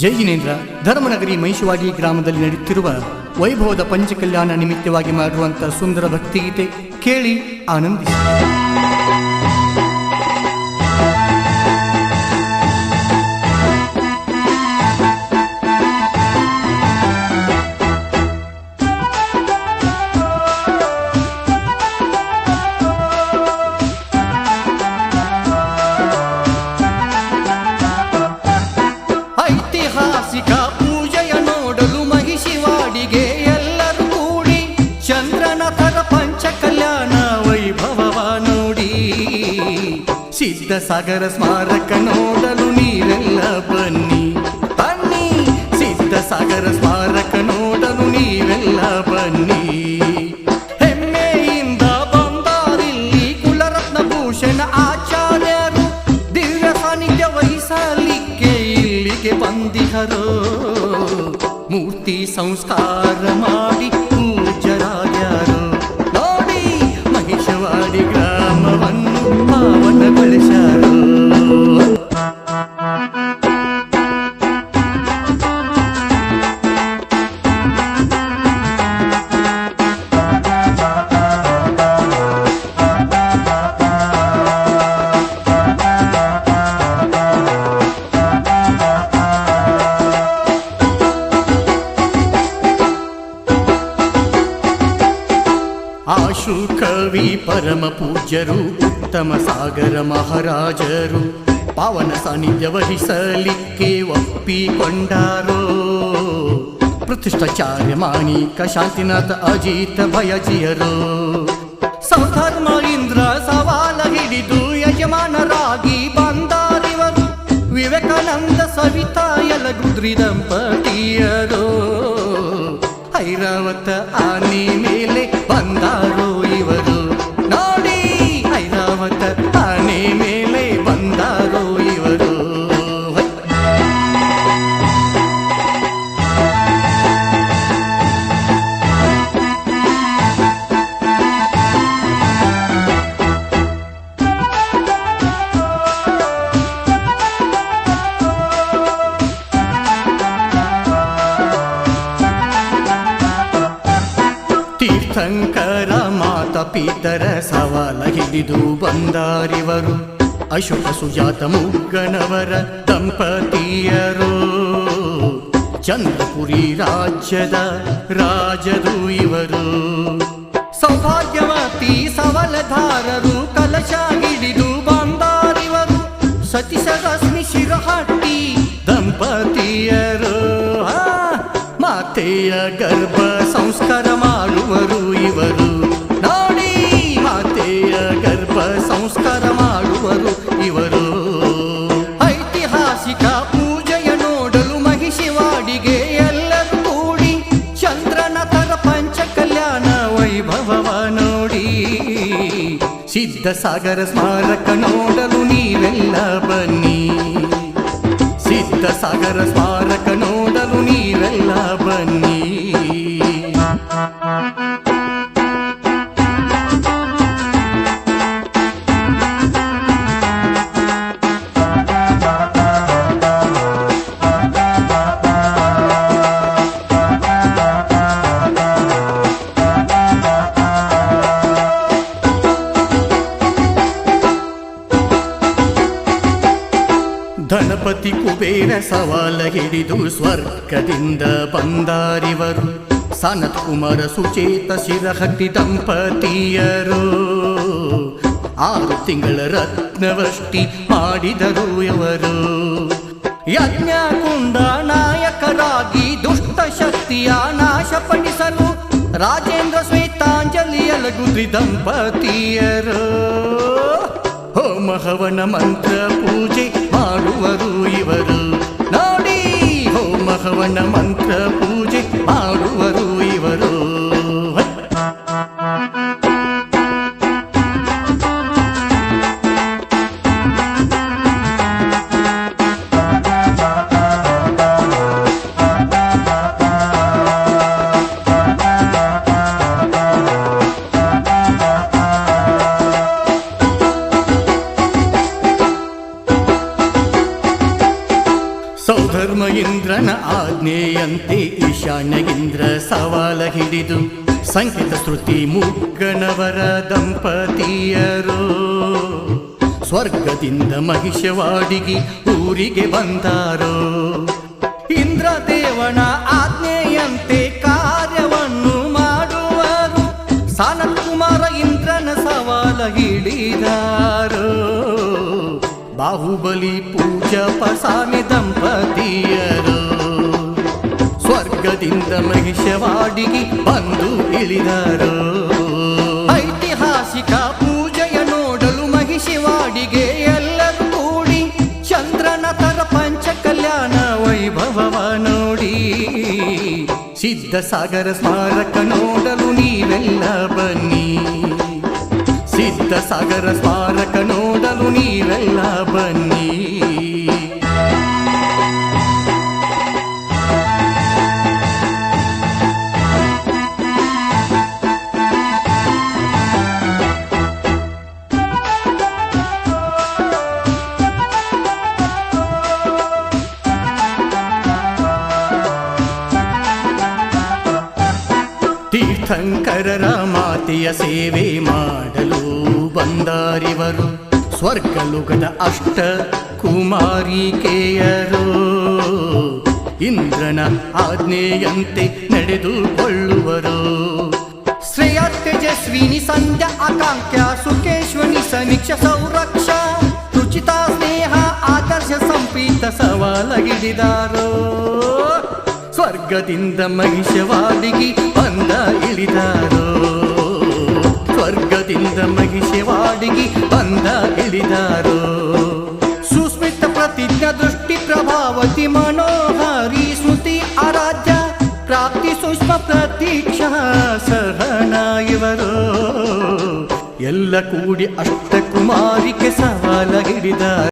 ಜೈ ಜಿನೇಂದ್ರ ಧರ್ಮನಗರಿ ಮೈಷುವಾಗಿ ಗ್ರಾಮದಲ್ಲಿ ನಡೆಯುತ್ತಿರುವ ವೈಭವದ ಪಂಚಕಲ್ಯಾಣ ನಿಮಿತ್ತವಾಗಿ ಮಾಡುವಂಥ ಸುಂದರ ಭಕ್ತಿಗೀತೆ ಕೇಳಿ ಆನಂದಿಸಿ. ಸಿದ್ಧ ಸಾಗರ ಸ್ಮಾರಕ ನೋಡಲು ನೀವೆಲ್ಲ ಬನ್ನಿ. ಬನ್ನಿ. ಸಿದ್ಧ ಸಾಗರ ಸ್ಮಾರಕ ನೋಡಲು ನೀವೆಲ್ಲ ಬನ್ನಿ. ಹೆಮ್ಮೆಯಿಂದ ಬಂದಾರಿಲ್ಲಿ ಕುಲರತ್ನ ಭೂಷಣ ಆಚಾರ್ಯರು ದಿವ್ಯ ಸಾನ್ನಿಧ್ಯ ವಹಿಸಲಿಕ್ಕೆ ಇಲ್ಲಿಗೆ ಬಂದಿಹರೋ ಮೂರ್ತಿ ಸಂಸ್ಕಾರ ಮಾಡಿ ಆಶು ಕವಿ ಪರಮ ಪೂಜ್ಯರು, ಉತ್ತಮ ಸಾಗರ ಮಹಾರಾಜರು, ಪಾವನ ಸಾನ್ನಿಧ್ಯ ವಹಿಸಲಿಕ್ಕೆ ಒಪ್ಪಿಕೊಂಡಾರೋ? ಪ್ರತಿಷ್ಠಾಚಾರ್ಯ ಮಾಣಿಕ, ಶಾಂತಿನಾಥ ಅಜಿತ ಭಯಜಿಯರು. ಸೌಧರ್ಮ ಇಂದ್ರ ಸವಾಲ ಹಿಡಿದು ಯಜಮಾನರಾಗಿ ಬಂದಾರಿವರು. ವಿವೇಕಾನಂದ ಸವಿತಾ ಯಲಗುದ್ರಿ ದಂಪತಿಯರು ಮಾತ ಪಿತರ ಸವಾಲ ಹಿಡಿದು ಬಂದಾರಿವರು. ಅಶೋಕ ಸುಜಾತ ಮುಗ್ಗನವರ ದಂಪತಿಯರು. ಚಂದ್ರಪುರಿ ರಾಜ್ಯದ ರಾಜರು ಇವರು. ಸೌಭಾಗ್ಯವತಿ ಸವಲಧಾರರು ಕಲಶ ಸಂಸ್ಕಾರ ಮಾಡುವರು ಇವರು. ಐತಿಹಾಸಿಕ ಪೂಜೆಯ ನೋಡಲು ಮಹಿಷಿವಾಡಿಗೆ ಎಲ್ಲರೂ ಕೂಡಿ ಚಂದ್ರನ ತರ ಪಂಚಕಲ್ಯಾಣ ವೈಭವವ ನೋಡಿ. ಸಿದ್ಧ ಸಾಗರ ಸ್ಮಾರಕ ನೋಡಲು ನೀವೆಲ್ಲ ಬನ್ನಿ. ಸಿದ್ಧ ಸಾಗರ ಸ್ಮಾರಕ ನೋಡಲು ನೀವೆಲ್ಲ ಬನ್ನಿ. ಕುಬೇರ ಸವಾಲ ಹಿಡಿದು ಸ್ವರ್ಗದಿಂದ ಬಂದಾರಿವರು. ಸನತ್ ಕುಮಾರ ಸುಚೇತ ಶಿರಹಟ್ಟಿ ದಂಪತಿಯರು. ಆರು ತಿಂಗಳ ರತ್ನವಷ್ಟಿ ಮಾಡಿದರು ಇವರು. ಯಜ್ಞಕುಂಡ ನಾಯಕರಾಗಿ ದುಷ್ಟ ಶಕ್ತಿಯ ನಾಶಪಡಿಸಲು ರಾಜೇಂದ್ರ ಶ್ವೇತಾಂಜಲಿ ಅಲಗುದ್ರಿ ದಂಪತಿಯರು. ಹೋಮ ಹವನ ಮಂತ್ರ ಪೂಜೆ ಮಾಡುವರು ಇವರು. ನೋಡಿ ಹೋಮ ಹವನ ಮಂತ್ರ ಪೂಜೆ ಮಾಡುವರು ಸೌಧರ್ಮ ಇಂದ್ರನ ಆಜ್ಞೆಯಂತೆ ಈಶಾನ್ಯ ಇಂದ್ರ ಸವಾಲ ಹಿಡಿದು ಸಂಕೇತ ಶ್ರುತಿ ಮುಗ್ಗನವರ ದಂಪತಿಯರು ಸ್ವರ್ಗದಿಂದ ಮಹಿಷವಾಡಿಗೆ ಊರಿಗೆ ಬಂದಾರೋ ಇಂದ್ರದೇವನ ಆಜ್ಞೆಯಂತೆ ಕಾರ್ಯವನ್ನು ಮಾಡುವರು ಸಾನತ್ ಕುಮಾರ ಇಂದ್ರನ ಸವಾಲ ಹಿಡಿದಾರೋ ಬಾಹುಬಲಿ ಪೂಜ ಪಸಾಮಿ ದಂಪತಿಯರು. ಸ್ವರ್ಗದಿಂದ ಮಹಿಷವಾಡಿಗೆ ಬಂದು ಇಳಿದರು. ಐತಿಹಾಸಿಕ ಪೂಜೆಯ ನೋಡಲು ಮಹಿಷವಾಡಿಗೆ ಎಲ್ಲರೂ ಕೂಡಿ ಚಂದ್ರನ ತರ ಪಂಚ ಕಲ್ಯಾಣ ವೈಭವವ ನೋಡಿ. ಸಿದ್ಧ ಸಾಗರ ಸ್ಮಾರಕ ನೋಡಲು ನೀವೆಲ್ಲ ಬನ್ನಿ. ಸಿದ್ಧ ಸಾಗರ ಸ್ಮಾರಕ ನೀವೆಲ್ಲ ಬನ್ನಿ. ತೀರ್ಥಂಕರರ ಮಾತೆಯ ಸೇವೆ ಮಾಡಲು ಬಂದಾರಿವರು. ಸ್ವರ್ಗಲೋಕದ ಅಷ್ಟ ಕುಮಾರಿಕೆಯರು. ಇಂದ್ರನ ಆಜ್ಞೆಯಂತೆ ನಡೆದುಕೊಳ್ಳುವರು. ಶ್ರೇಯ ತೇಜಸ್ವಿನಿ ಸಂಧ್ಯಾ ಆಕಾಂಕ್ಷ ಸುಖೇಶ್ವನಿ ಸಮೀಕ್ಷ ಸೌರಕ್ಷ, ರುಚಿತಾ ಸ್ನೇಹ ಆದರ್ಶ ಸಂಪೀತ ಸವಾಲಗಿಡಿದಾರೋ ಸ್ವರ್ಗದಿಂದ ಮಹಿಷವಾಡಿಗೆ ಬಂದ ಇಳಿದಾರೋ. ಸ್ವರ್ಗದಿಂದ ಮಹಿಷವಾಡಿಗೆ ಬಂದ ಇಳಿದಾರೋ ಸುಸ್ಮಿತ ಪ್ರತಿಜ್ಞಾ ದೃಷ್ಟಿ ಪ್ರಭಾವತಿ ಮನೋಹರಿ ಸ್ಮೃತಿ ಆರಾಧ್ಯ ಪ್ರಾಪ್ತಿ ಸೂಕ್ಷ್ಮ ಪ್ರತೀಕ್ಷಾ ಸಹನ ಇವರು. ಎಲ್ಲ ಕೂಡಿ ಅಷ್ಟಕುಮಾರಿಕೆ ಸವಾಲ ಹಿಡಿದ